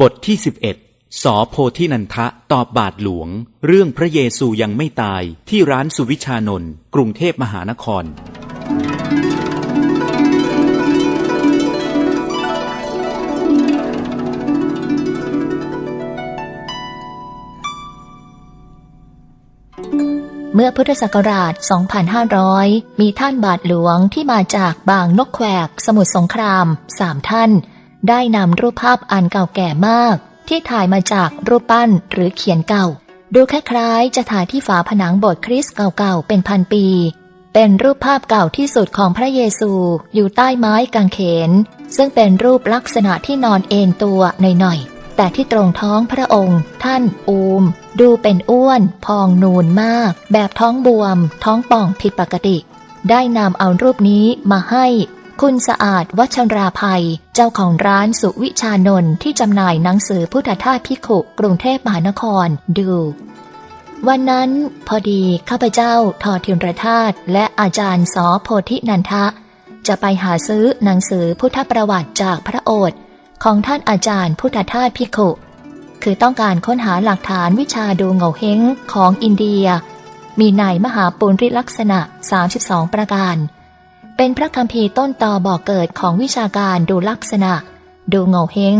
บทที่11สอโพธินันทะตอบบาทหลวง เรื่องพระเยซูยังไม่ตายที่ร้านสุวิชานนท์กรุงเทพมหานคร เมื่อพุทธศักราช 2500 มีท่านบาทหลวงที่มาจากบางนกแควก สมุทรสงครามสามท่าน ได้นำรูปภาพอันเก่าแก่มาก ที่ถ่ายมาจากรูปปั้นหรือเขียนเก่า ดูคล้ายๆจะถ่ายที่ฝาผนังโบสถ์คริสต์เก่าๆเป็นพันปี เป็นรูปภาพเก่าที่สุดของพระเยซูอยู่ใต้ไม้กางเขน ซึ่งเป็นรูปลักษณะที่นอนเอนตัวหน่อยๆแต่ที่ตรงท้องพระองค์ ท่านอูม ดูเป็นอ้วน พองนูนมาก แบบท้องบวม ท้องป่องผิดปกติได้นำเอารูปนี้มาให้ คุณสะอาดวัชราภัย เจ้าของร้านสุวิชานนท์ที่จำหน่ายหนังสือพุทธทาสพิขุกรุงเทพมหานครดู วันนั้นพอดีข้าพเจ้าทอทินรธาตุและอาจารย์สอโพธินันทะ จะไปหาซื้อหนังสือพุทธประวัติจากพระโอษฐ์ของท่านอาจารย์พุทธทาสพิขุ คือต้องการค้นหาหลักฐานวิชาดูโง่เฮงของอินเดีย มีในมหาปุริลักษณะ 32 ประการ เป็นพระคัมภีร์ต้นต่อบ่อกเกิดของวิชาการดูลักษณะ ดูโง่เฮง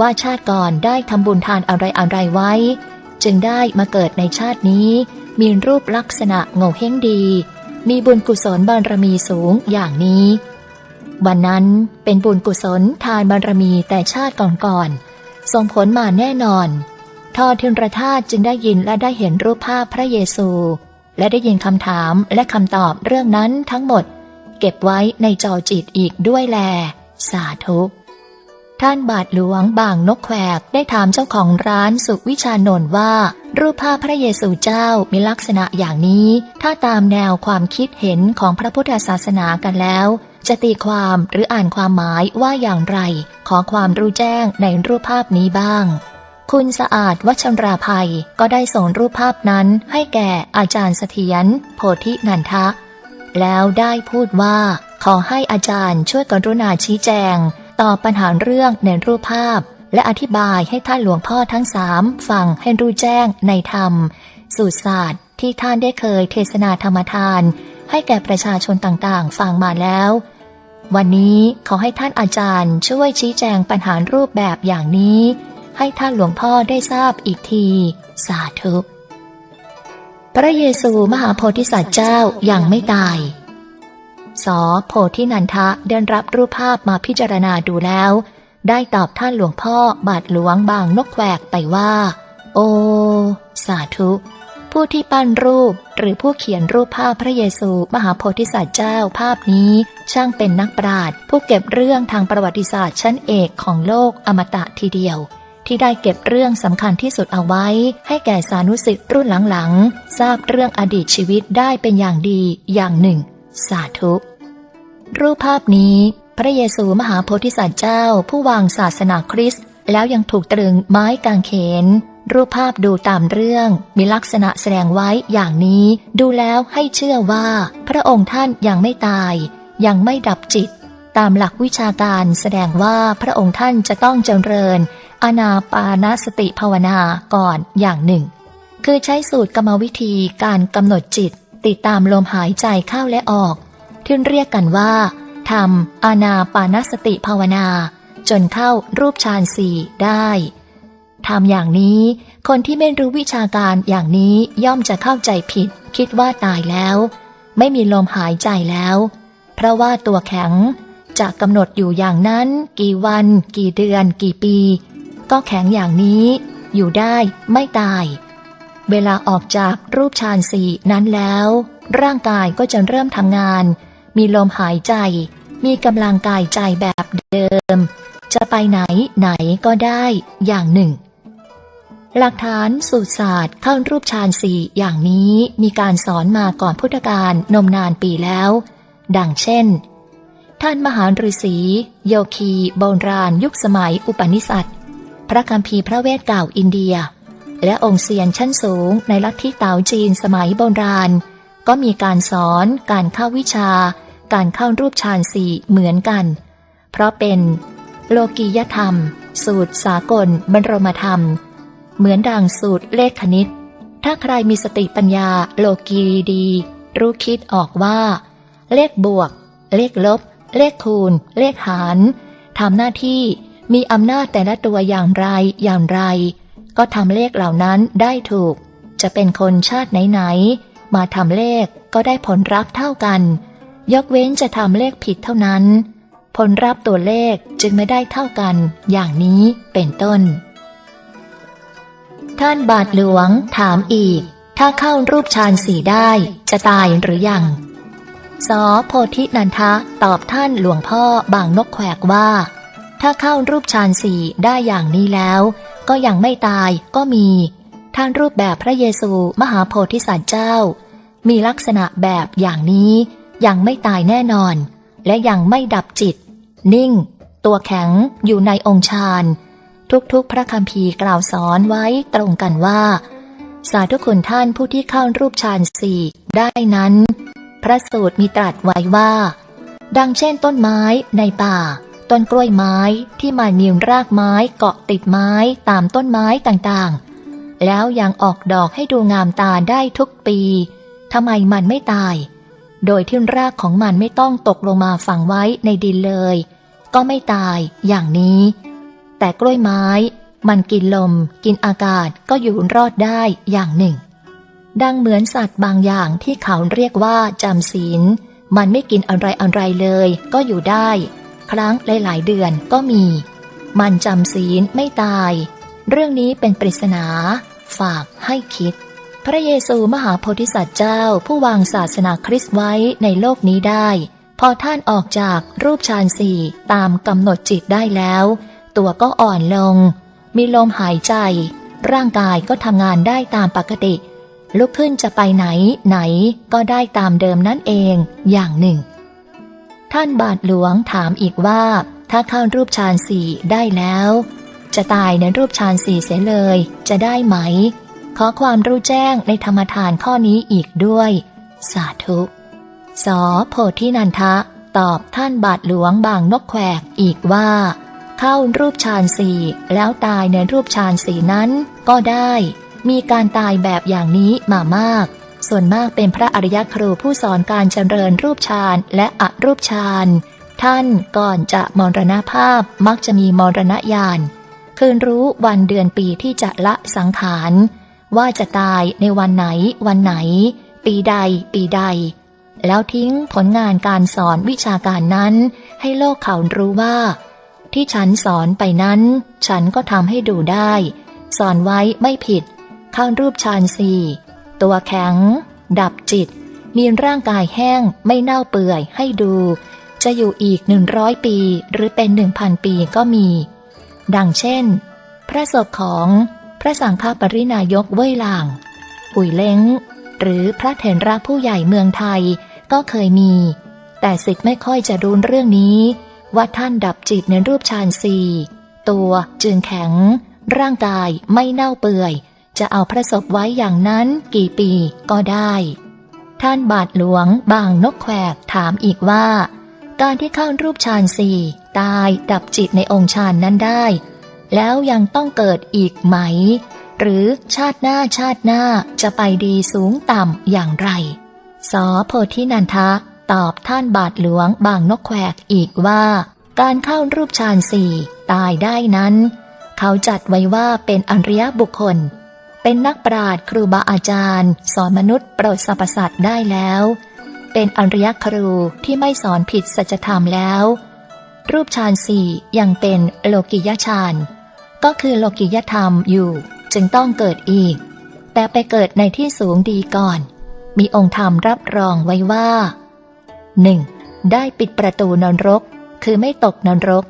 ว่าชาติก่อนได้ทำบุญทานอะไรอะไรไว้ จึงได้มาเกิดในชาตินี้ มีรูปลักษณะโง่เฮงดี มีบุญกุศลบารมีสูงอย่างนี้ วันนั้นเป็นบุญกุศลทานบารมีแต่ชาติก่อนๆส่งผลมาแน่นอน ทอทินรธาตจึงได้ยินและได้เห็นรูปภาพพระเยซู และได้ยินคำถามและคำตอบเรื่องนั้นทั้งหมด เก็บไว้ในจอจิตอีกด้วยแล สาธุ ท่านบาทหลวงบางนกแควกได้ถามเจ้าของร้านสุวิชานนท์ว่า รูปภาพพระเยซูเจ้ามีลักษณะอย่างนี้ ถ้าตามแนวความคิดเห็นของพระพุทธศาสนากันแล้ว จะตีความหรืออ่านความหมายว่าอย่างไร ขอความรู้แจ้งในรูปภาพนี้บ้างคุณสะอาดวัชราภัยก็ได้ส่งรูปภาพนั้นให้แก่อาจารย์เสถียรโพธินันทะ แล้วได้พูดว่า ขอให้อาจารย์ช่วยกรุณาชี้แจง ต่อปัญหาเรื่องในรูปภาพ และอธิบายให้ท่านหลวงพ่อทั้งสามฟังให้รู้แจ้งในธรรม สูตรศาสตร์ที่ท่านได้เคยเทศนาธรรมทาน ให้แก่ประชาชนต่างๆ ฟังมาแล้ว วันนี้ขอให้ท่านอาจารย์ช่วยชี้แจงปัญหารูปแบบอย่างนี้ ให้ท่านหลวงพ่อได้ทราบอีกที สาธุ พระเยซูมหาโพธิสัตว์เจ้ายังไม่ตายสอโพธินันทะเดินรับรูปภาพมาพิจารณาดูแล้ว ได้ตอบท่านหลวงพ่อบาทหลวงบางนกแวกไปว่า โอ สาธุ ผู้ที่ปั้นรูปหรือผู้เขียนรูปภาพพระเยซูมหาโพธิสัตว์เจ้าภาพนี้ ช่างเป็นนักปราชญ์ผู้เก็บเรื่องทางประวัติศาสตร์ชั้นเอกของโลกอมตะทีเดียว ที่ได้เก็บเรื่องสำคัญที่สุดเอาไว้ ให้แก่สานุสิทธิ์รุ่นหลังๆ ทราบเรื่องอดีตชีวิตได้เป็นอย่างดีอย่างหนึ่ง สาธุ รูปภาพนี้ พระเยซูมหาโพธิสัตว์เจ้า ผู้วางศาสนาคริสต์แล้วยังถูกตรึงไม้กางเขน รูปภาพดูตามเรื่องมีลักษณะแสดงไว้อย่างนี้ ดูแล้วให้เชื่อว่า พระองค์ท่านยังไม่ตาย ยังไม่ดับจิต ตามหลักวิชาการแสดงว่าพระองค์ท่านจะต้องเจริญ อานาปานสติภาวนาก่อนอย่างหนึ่ง คือใช้สูตรกรรมวิธีการกำหนดจิต ติดตามลมหายใจเข้าและออก ที่เรียกกันว่าทำอานาปานสติภาวนา จนเข้ารูปฌานสี่ได้ทำอย่างนี้คนที่ไม่รู้วิชาการอย่างนี้ย่อมจะเข้าใจผิด คิดว่าตายแล้ว ไม่มีลมหายใจแล้ว เพราะว่าตัวแข็งจะกำหนดอยู่อย่างนั้น กี่วัน กี่เดือน กี่ปี ก็แข็งอย่างนี้ อยู่ได้ไม่ตาย เวลาออกจากรูปฌานสี่นั้นแล้ว ร่างกายก็จะเริ่มทำงาน มีลมหายใจ มีกำลังกายใจแบบเดิม จะไปไหนไหนก็ได้อย่างหนึ่ง หลักฐานสูตรศาสตร์เข้ารูปฌานสี่อย่างนี้มีการสอนมาก่อนพุทธกาลนมนานปีแล้ว ดังเช่นท่านมหาฤาษีโยคีโบราณยุคสมัยอุปนิสัต พระคัมภีร์พระเวทเก่าอินเดีย และองค์เซียนชั้นสูงในลัทธิเต๋าจีนสมัยโบราณ ก็มีการสอน การเข้าวิชา การเข้ารูปฌานสี่เหมือนกัน เพราะเป็นโลกียธรรม สูตรสากลบรรมธรรม เหมือนดังสูตรเลขคณิต ถ้าใครมีสติปัญญาโลกีดี รู้คิดออกว่า เลขบวก เลขลบ เลขคูณ เลขหารทำหน้าที่ มีอำนาจแต่ละตัวอย่างไรอย่างไร ก็ทำเลขเหล่านั้นได้ถูก จะเป็นคนชาติไหนๆมาทำเลขก็ได้ผลลัพธ์เท่ากัน ยกเว้นจะทำเลขผิดเท่านั้น ผลลัพธ์ตัวเลขจึงไม่ได้เท่ากัน อย่างนี้เป็นต้น ท่านบาทหลวงถามอีก ถ้าเข้ารูปฌานสี่ได้จะตายหรือยังสอโพธินันทะตอบท่านหลวงพ่อบางนกแขวกว่า ถ้าเข้ารูปฌานสี่ได้อย่างนี้แล้ว ก็ยังไม่ตายก็มีท่านรูปแบบพระเยซูมหาโพธิสัตว์เจ้า มีลักษณะแบบอย่างนี้ ยังไม่ตายแน่นอน และยังไม่ดับจิต นิ่ง ตัวแข็งอยู่ในองค์ฌานทุกๆ พระคัมภีร์กล่าวสอนไว้ตรงกันว่า สาธุคุณท่านผู้ที่เข้ารูปฌานสี่ได้นั้น พระสูตรมีตรัสไว้ว่า ดังเช่นต้นไม้ในป่า ต้นกล้วยไม้ที่มันมีรากไม้เกาะติดไม้ตามต้นไม้ต่างๆ แล้วยังออกดอกให้ดูงามตาได้ทุกปีทำไมมันไม่ตาย โดยที่รากของมันไม่ต้องตกลงมาฝังไว้ในดินเลย ก็ไม่ตายอย่างนี้ แต่กล้วยไม้ มันกินลม กินอากาศก็อยู่รอดได้อย่างหนึ่ง ดังเหมือนสัตว์บางอย่างที่เขาเรียกว่าจำศีลมันไม่กินอะไรอะไรเลย ก็อยู่ได้ ครั้งหลายๆเดือนก็มี มันจำศีลไม่ตาย เรื่องนี้เป็นปริศนา ฝากให้คิด พระเยซูมหาโพธิสัตว์เจ้าผู้วางศาสนาคริสต์ไว้ในโลกนี้ได้ พอท่านออกจากรูปฌานสี่ตามกำหนดจิตได้แล้ว ตัวก็อ่อนลง มีลมหายใจ ร่างกายก็ทำงานได้ตามปกติลุกขึ้นจะไปไหนไหนก็ได้ตามเดิมนั่นเองอย่างหนึ่ง ท่านบาทหลวงถามอีกว่า ถ้าเข้ารูปฌานสี่ได้แล้ว จะตายในรูปฌานสี่เสียเลย จะได้ไหม ขอความรู้แจ้งในธรรมทานข้อนี้อีกด้วย สาธุสอโพธินันทะ ตอบท่านบาทหลวงบางนกแขวกอีกว่า เข้ารูปฌานสี่แล้วตายในรูปฌานสี่นั้นก็ได้ มีการตายแบบอย่างนี้มามาก ส่วนมากเป็นพระอริยครูผู้สอนการเจริญรูปฌานและอรูปฌานท่านก่อนจะมรณภาพมักจะมีมรณญาณ คืนรู้วันเดือนปีที่จะละสังขาร ว่าจะตายในวันไหน วันไหน ปีใด ปีใด แล้วทิ้งผลงานการสอนวิชาการนั้น ให้โลกเขารู้ว่า ที่ฉันสอนไปนั้น ฉันก็ทำให้ดูได้ สอนไว้ไม่ผิด เข้ารูปฌานสี่ ตัวแข็ง ดับจิต มีร่างกายแห้งไม่เน่าเปื่อยให้ดู จะอยู่อีกหนึ่งร้อยปี หรือเป็นหนึ่งพันปีก็มี ดังเช่น พระศพของพระสังฆปรินายกเว่ยหลางอุ๋ยเล้ง หรือพระเถรระผู้ใหญ่เมืองไทยก็เคยมี แต่สิทธิ์ไม่ค่อยจะรู้เรื่องนี้ ว่าท่านดับจิตในรูปฌานสี่ตัวจึงแข็ง ร่างกายไม่เน่าเปื่อย จะเอาพระศพไว้อย่างนั้นกี่ปีก็ได้ ท่านบาทหลวงบางนกแขกถามอีกว่า การที่เข้ารูปฌานสี่ตายดับจิตในองค์ฌานนั้นได้ แล้วยังต้องเกิดอีกไหม หรือชาติหน้าชาติหน้าจะไปดีสูงต่ำอย่างไรสอโพธินันทะ ตอบท่านบาทหลวงบางนกแขกอีกว่า การเข้ารูปฌานสี่ตายได้นั้น เขาจัดไว้ว่าเป็นอริยบุคคล เป็นนักปราชญ์ครูบาอาจารย์ สอนมนุษย์โปรดสรรพสัตว์ได้แล้ว เป็นอริยครูที่ไม่สอนผิดสัจธรรมแล้ว รูปฌานสี่ยังเป็นโลกิยฌานก็คือโลกิยธรรมอยู่จึงต้องเกิดอีก แต่ไปเกิดในที่สูงดีก่อน มีองค์ธรรมรับรองไว้ว่า 1. ได้ปิดประตูนรก คือไม่ตกนรก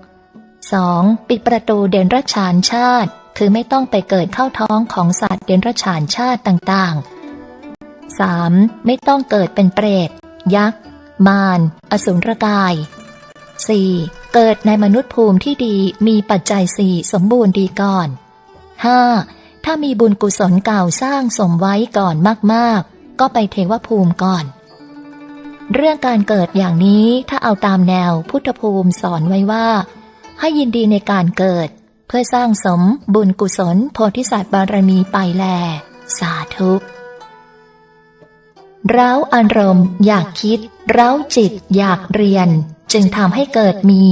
2. ปิดประตูเดนรฉานชาติ คือไม่ต้องไปเกิดเข้าท้องของสัตว์เดนรฉานชาติต่างๆ 3. ไม่ต้องเกิดเป็นเปรต ยักษ์ มาร อสุรกาย 4. เกิดในมนุษย์ภูมิที่ดีมีปัจจัยสี่สมบูรณ์ดีก่อน 5. ถ้ามีบุญกุศลเก่าสร้างสมไว้ก่อนมากๆ ก็ไปเทวภูมิก่อน เรื่องการเกิดอย่างนี้ถ้าเอาตามแนวพุทธภูมิสอนไว้ว่า ให้ยินดีในการเกิด เพื่อสร้างสมบุญกุศลโพธิสัตว์บารมีไปแล สาธุเร้าอารมณ์อยากคิดเร้าจิตอยากเรียน จึงทำให้เกิดมี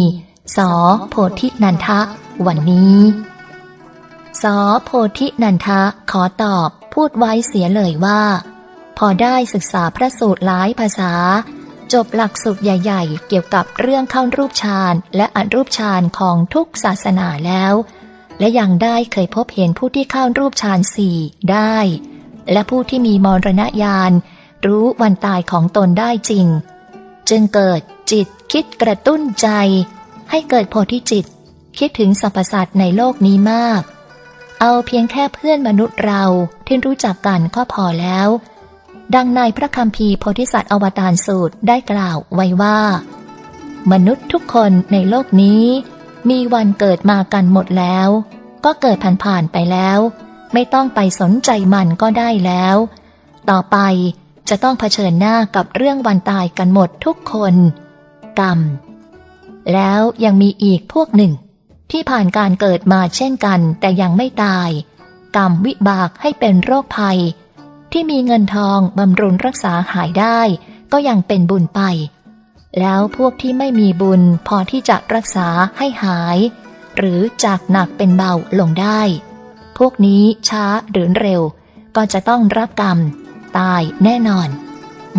สอโพธินันทะ วันนี้ สอโพธินันทะขอตอบพูดไว้เสียเลยว่า พอได้ศึกษาพระสูตรหลายภาษา จบหลักสูตรใหญ่ ๆ เกี่ยวกับเรื่องเข้ารูปฌานและอัรูปฌานของทุกศาสนาแล้ว และยังได้เคยพบเห็นผู้ที่เข้ารูปฌานสี่ได้ และผู้ที่มีมรณญาณรู้วันตายของตนได้จริง จึงเกิดจิตคิดกระตุ้นใจ ให้เกิดโพธิจิต คิดถึงสรรพสัตว์ในโลกนี้มาก เอาเพียงแค่เพื่อนมนุษย์เราที่รู้จักกันก็พอแล้ว ดังในพระคัมภีร์โพธิสัตว์อวตารสูตรได้กล่าวไว้ว่า มนุษย์ทุกคนในโลกนี้ มีวันเกิดมากันหมดแล้ว ก็เกิดผ่านๆไปแล้ว ไม่ต้องไปสนใจมันก็ได้แล้ว ต่อไปจะต้องเผชิญหน้ากับเรื่องวันตายกันหมดทุกคน กรรม แล้วยังมีอีกพวกหนึ่ง ที่ผ่านการเกิดมาเช่นกันแต่ยังไม่ตาย กรรมวิบากให้เป็นโรคภัย ที่มีเงินทองบำรุงรักษาหายได้ ก็ยังเป็นบุญไป แล้วพวกที่ไม่มีบุญพอที่จะรักษาให้หาย หรือจากหนักเป็นเบาลงได้ พวกนี้ช้าหรือเร็ว ก็จะต้องรับกรรม ตายแน่นอน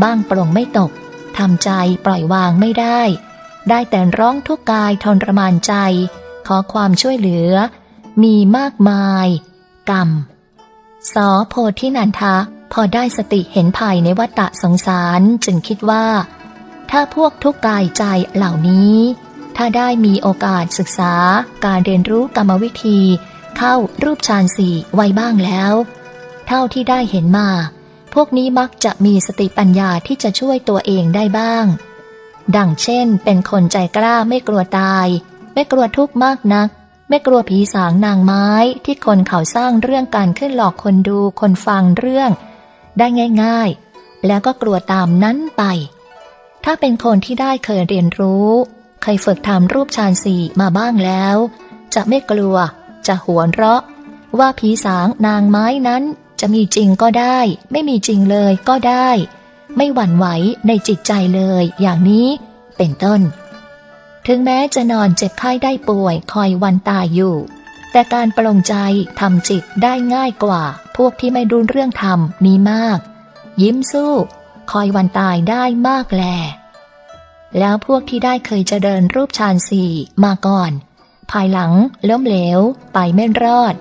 บ้างปลงไม่ตกทำใจปล่อยวางไม่ได้ ได้แต่ร้องทุกข์กายทรมานใจ ขอความช่วยเหลือ มีมากมาย กรรมสอโพธินันทะ พอได้สติเห็นภายในวัฏฏะสงสารจึงคิดว่า ถ้าพวกทุกกายใจเหล่านี้ ถ้าได้มีโอกาสศึกษาการเรียนรู้กรรมวิธี เข้ารูปฌานสี่ไว้บ้างแล้ว เท่าที่ได้เห็นมา พวกนี้มักจะมีสติปัญญาที่จะช่วยตัวเองได้บ้าง ดังเช่น เป็นคนใจกล้าไม่กลัวตาย ไม่กลัวทุกข์มากนักไม่กลัวผีสางนางไม้ที่คนเขาสร้างเรื่องการขึ้นหลอกคนดูคนฟังเรื่อง ได้ง่ายๆ แล้วก็กลัวตามนั้นไป ถ้าเป็นคนที่ได้เคยเรียนรู้ เคยฝึกทำรูปฌานสี่มาบ้างแล้ว จะไม่กลัว จะหัวเราะ ว่าผีสางนางไม้นั้นจะมีจริงก็ได้ ไม่มีจริงเลยก็ได้ ไม่หวั่นไหวในจิตใจเลย อย่างนี้เป็นต้น ถึงแม้จะนอนเจ็บไข้ได้ป่วยคอยวันตายอยู่ แต่การปลงใจทำจิตได้ง่ายกว่า พวกที่ไม่รู้เรื่องธรรมนี้มาก ยิ้มสู้ คอยวันตายได้มากแล แล้วพวกที่ได้เคยเจริญรูปฌานสี่มาก่อน ภายหลังล้มเหลว ไปไม่รอด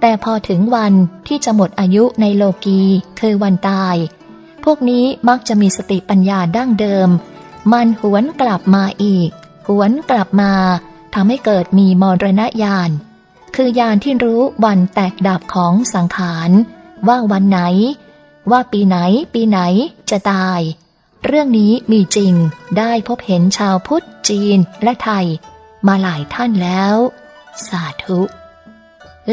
แต่พอถึงวันที่จะหมดอายุในโลกีคือวันตาย พวกนี้มักจะมีสติปัญญาดั้งเดิม มันหวนกลับมาอีก หวนกลับมาทำให้เกิดมีมรณญาณ คือญาณที่รู้วันแตกดับของสังขารว่าวันไหน ว่าปีไหน ปีไหนจะตาย เรื่องนี้มีจริงได้พบเห็นชาวพุทธจีนและไทย มาหลายท่านแล้ว สาธุ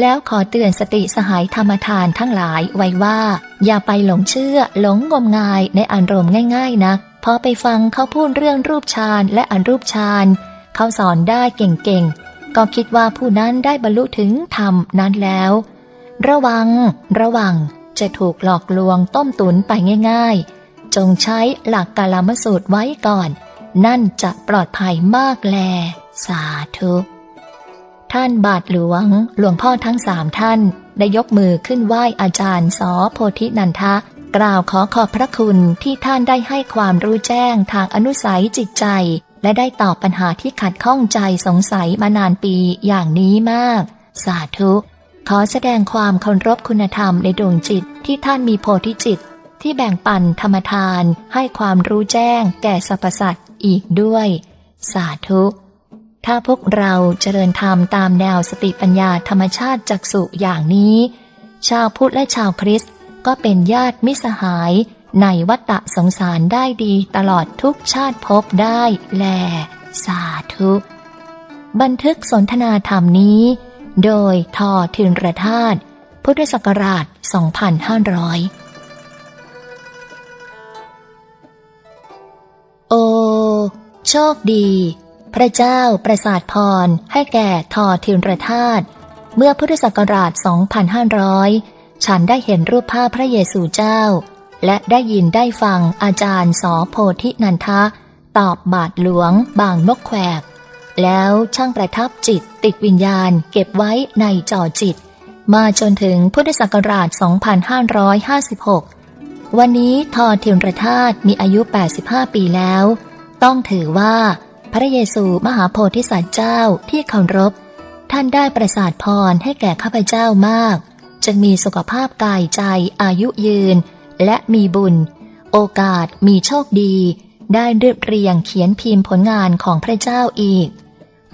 แล้วขอเตือนสติสหายธรรมทานทั้งหลายไว้ว่า อย่าไปหลงเชื่อหลงงมงายในอารมณ์ง่าย ๆนะพอไปฟังเขาพูดเรื่องรูปฌานและอันรูปฌานเขาสอนได้เก่งๆ ก็คิดว่าผู้นั้นได้บรรลุถึงธรรมนั้นแล้ว ระวัง ระวัง จะถูกหลอกลวงต้มตุนไปง่าย ๆ จงใช้หลักกาลามสูตรไว้ก่อน นั่นจะปลอดภัยมากแล สาธุท่านบาทหลวง หลวงพ่อทั้งสามท่าน ได้ยกมือขึ้นไหว้อาจารย์สอโพธินันทะ กล่าวขอขอบพระคุณที่ท่านได้ให้ความรู้แจ้งทางอนุสัยจิตใจ และได้ตอบปัญหาที่ขัดข้องใจสงสัยมานานปีอย่างนี้มาก สาธุ ขอแสดงความเคารพคุณธรรมในดวงจิตที่ท่านมีโพธิจิต ที่แบ่งปันธรรมทานให้ความรู้แจ้งแก่สรรพสัตว์อีกด้วย สาธุ ถ้าพวกเราเจริญธรรมตามแนวสติปัญญาธรรมชาติจักสุอย่างนี้ ชาวพุทธและชาวคริสต์ก็เป็นญาติมิสหาย ในวัฏฏะสงสารได้ดีตลอดทุกชาติภพได้แล สาธุ บันทึกสนทนาธรรมนี้ โดยทอทินรธาตุพุทธศักราช 2500โอ โชคดี พระเจ้าประสาทพรให้แก่ทอทินรธาตุเมื่อพุทธศักราช 2500 ฉันได้เห็นรูปภาพพระเยซูเจ้า และได้ยินได้ฟังอาจารย์สอโพธินันทะ ตอบบาทหลวงบางนกแขวกแล้วช่างประทับจิตติดวิญญาณเก็บไว้ในจอจิต มาจนถึงพุทธศักราช 2556 วันนี้ทอเทียนรธาตมีอายุ 85 ปีแล้ว ต้องถือว่าพระเยซูมหาโพธิสัตว์เจ้าที่เคารพ ท่านได้ประสาทพรให้แก่ข้าพเจ้ามากจึงมีสุขภาพกายใจอายุยืน และมีบุญ โอกาสมีโชคดี ได้เรียบเรียงเขียนพิมพ์ผลงานของพระเจ้าอีก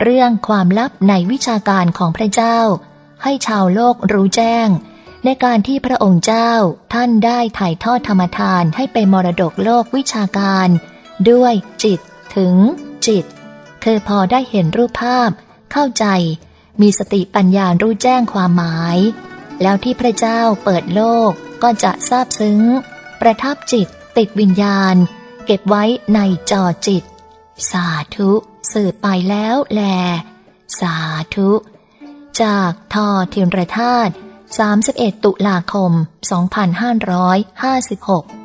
เรื่องความลับในวิชาการของพระเจ้า ให้ชาวโลกรู้แจ้ง ในการที่พระองค์เจ้าท่านได้ถ่ายทอดธรรมทานให้เป็นมรดกโลกวิชาการ ด้วยจิตถึงจิต คือพอได้เห็นรูปภาพ เข้าใจ มีสติปัญญารู้แจ้งความหมาย แล้วที่พระเจ้าเปิดโลก ก็จะซาบซึ้ง ประทับจิตติดวิญญาณ เก็บไว้ในจอจิต สาธุสืบไปแล้วแล สาธุ จากทอเทียนรธาตุ31 ตุลาคม 2556